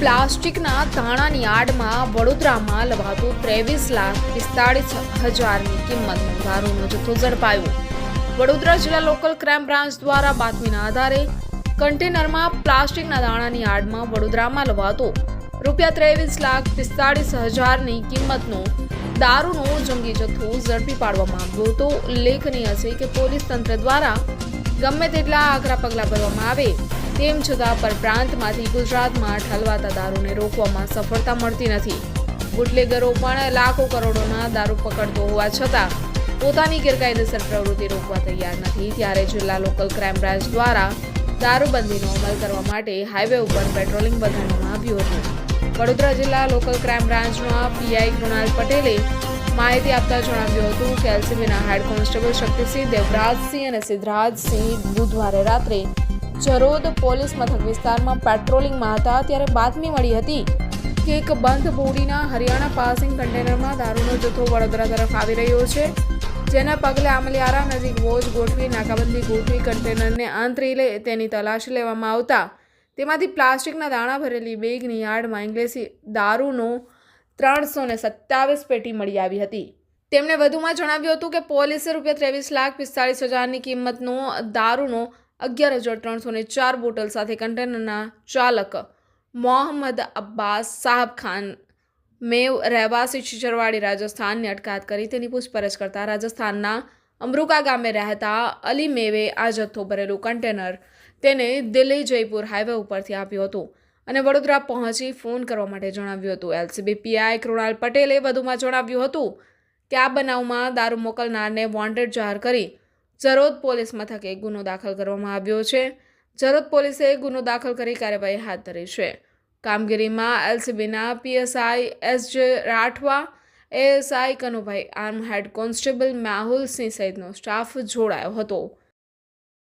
પ્લાસ્ટિકના ધાણાની આડમાં વડોદરામાં લવાતું ત્રેવીસ લાખ પિસ્તાળીસ હજારની કિંમતનો દારૂનો જથ્થો ઝડપાયો. વડોદરા જિલ્લા લોકલ ક્રાઇમ બ્રાન્ચ દ્વારા બાતમીના આધારે કન્ટેનરમાં પ્લાસ્ટિકના દાણાની આડમાં વડોદરામાં લવાતો રૂપિયા ત્રેવીસ લાખ પિસ્તાળીસ હજારની કિંમતનો દારૂનો જંગી જથ્થો ઝડપી પાડવામાં આવ્યો હતો. ઉલ્લેખનીય છે કે પોલીસ તંત્ર દ્વારા ગમે તેટલા આકરા પગલાં ભરવામાં આવે. તેમ છતાં પરપ્રાંતમાંથી ગુજરાતમાં ઠલવાતા દારૂને રોકવામાં સફળતા મળતી નથી. બુટલેગરો પણ લાખો કરોડોના દારૂ પકડતો હોવા છતાં પોતાની ગેરકાયદેસર પ્રવૃત્તિ રોકવા તૈયાર નથી. ત્યારે જિલ્લા લોકલ ક્રાઇમ બ્રાન્ચ દ્વારા દારૂબંધીનો અમલ કરવા માટે હાઈવે ઉપર પેટ્રોલિંગ વધારવામાં આવ્યું હતું. વડોદરા જિલ્લા લોકલ ક્રાઇમ બ્રાન્ચના પીઆઈ કૃણાલ પટેલે માહિતી આપતા જણાવ્યું હતું કે એલસીબીના હેડ કોન્સ્ટેબલ શક્તિસિંહ, દેવરાજસિંહ અને સિદ્ધરાજસિંહ બુધવારે રાત્રે જરોદ પોલીસ મથક વિસ્તારમાં પેટ્રોલિંગમાં હતા ત્યારે બાતમી મળી હતી કે એક બંધ બોડીના હરિયાણા પાસિંગ કન્ટેનરમાં દારૂનો જથ્થો વડોદરા તરફ આવી રહ્યો છે. જેના પગલે આમલિયારા નજીક વોચ ગોઠવી નાકાબંધી ગોઠવી કન્ટેનરને આંતરી લે તેની તલાશી લેવામાં આવતા. તેમાંથી પ્લાસ્ટિકના દાણા ભરેલી બેગની યાર્ડમાં ઇંગ્લેસી દારૂનો ત્રણસો ને સત્તાવીસ પેટી મળી આવી હતી. તેમણે વધુમાં જણાવ્યું હતું કે પોલીસે રૂપિયા ત્રેવીસ લાખ પિસ્તાળીસ હજારની કિંમતનો દારૂનો અગિયાર હજાર ત્રણસો ને ચાર બોટલ સાથે કન્ટેનરના ચાલક મોહમ્મદ અબ્બાસ સાહબ ખાન મેવ રહેવાસી છીછરવાડી રાજસ્થાનની અટકાયત કરી તેની પૂછપરછ કરતા રાજસ્થાનના અમરુકા ગામે રહેતા અલી મેવે આ જથ્થો ભરેલું કન્ટેનર તેને દિલ્હી જયપુર હાઈવે ઉપરથી આપ્યું હતું અને વડોદરા પહોંચી ફોન કરવા માટે જણાવ્યું હતું. એલસીબી પીઆઈ કૃણાલ પટેલે વધુમાં જણાવ્યું હતું કે આ બનાવમાં દારૂ મોકલનારને વોન્ટેડ જાહેર કરી જરોદ પોલીસ મથકે ગુનો દાખલ કરવામાં આવ્યો છે. જરોદ પોલીસે ગુનો દાખલ કરી કાર્યવાહી હાથ ધરી છે. કામગીરીમાં એલસીબીના PSI S J Rathva, ASI Kanubhai arm head constable Mahul Singh સહિતનો સ્ટાફ જોડાયો હતો.